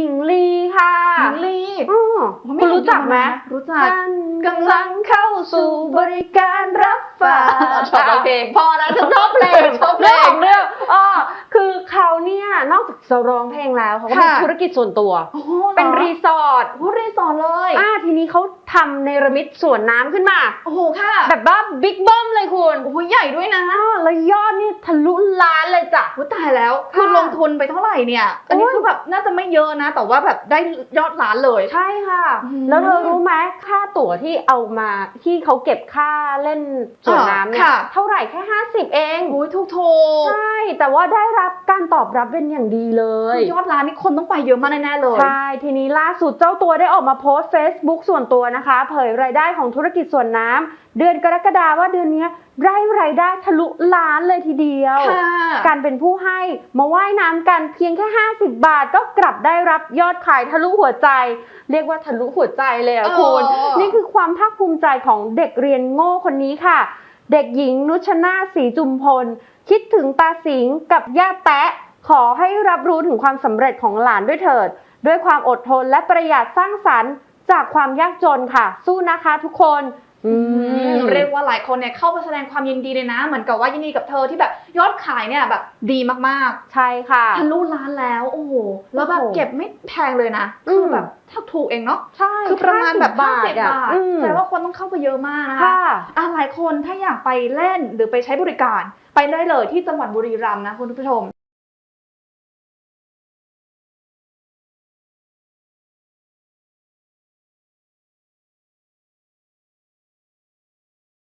ญิงลีค่ะหญิงลีอือโอ้คุณรู้จักไหมรู้จักท่านกำลังเข้าสู่บริการรับฝากชอบร้องเพลงพอแล้วฉันชอบเพลงชอบเพลงเรื่องของเรื่องอ๋อคือเขาเนี่ยนอกจากจะร้องเพลงแล้วเขาก็มีค่ะธุรกิจส่วนตัวโอ้โหเป็นรีสอร์ทโอ้รีสอร์ทเลยอ่าทีนี้เขา ทำในระมิดสวนน้ำขึ้นมา โอ้โหค่ะ แบบว่าบิ๊กเบิ้มเลยคุณ โอ้โหใหญ่ด้วยนะอ้าวแล้วยอดนี่ทะลุล้านเลยจ้ะโอ้ตายแล้ว คือค่ะลงทุนไปเท่าไหร่เนี่ย อันนี้โอ้ยคือแบบน่าจะไม่เยอะนะ แต่ว่าแบบได้ยอดล้านเลย ใช่ค่ะอืมแล้วเธอรู้ไหมค่าตั๋วที่เอามาที่เขาเก็บค่าเล่นสวนน้ำเนี่ยค่ะเท่าไหร่แค่ 50 เองโอ้ยถูกโทใช่ แต่ว่าได้รับการตอบรับเป็นอย่างดีเลย ยอดล้านนี่คนต้องไปเยอะมากแน่ๆเลย ใช่ ทีนี้ล่าสุดเจ้าตัวได้ออกมาโพสต์ Facebook ส่วนตัวนะคะเผยรายได้ของธุรกิจส่วนน้ำเดือนกรกฎาว่าเดือนเนี้ยได้รายได้ทะลุล้านเลยทีเดียวค่ะการเป็นผู้ให้มาว่ายน้ำกันเพียงแค่ 50 บาทก็กลับได้รับยอดขายทะลุหัวใจ เรียกว่าทะลุหัวใจเลยอะเออคุณ นี่คือความภาคภูมิใจของเด็กเรียนโง่คนนี้ค่ะ เด็กหญิงนุชนาศรีจุมพล คิดถึงตาสิงกับย่าแปะ ขอให้รับรู้ถึงความสำเร็จของหลานด้วยเถิด ด้วยความอดทนและประหยัดสร้างสรรค์ จากความยากจนค่ะ สู้นะคะทุกคนอืมเรียกว่าหลายคนเนี่ยเข้ามาแสดงความยินดีเลยนะ เหมือนกับว่ายินดีกับเธอที่แบบยอดขายเนี่ยแบบดีมากใช่ค่ะๆทะลุล้านแล้วโอ้โหแล้วแบบโอ้โหเก็บไม่แพงเลยนะอืคือมแบบถ้าถูกเองเนาะใช่คือประมาณแบบ50บาทอะบาทอืมแสดงว่าคนต้องเข้าไปเยอะมากนะคะค่ะอะหลายคนถ้าอยากไปเล่นหรือไปใช้บริการ ไปได้เลยที่จังหวัดบุรีรัมย์นะคุณผู้ชม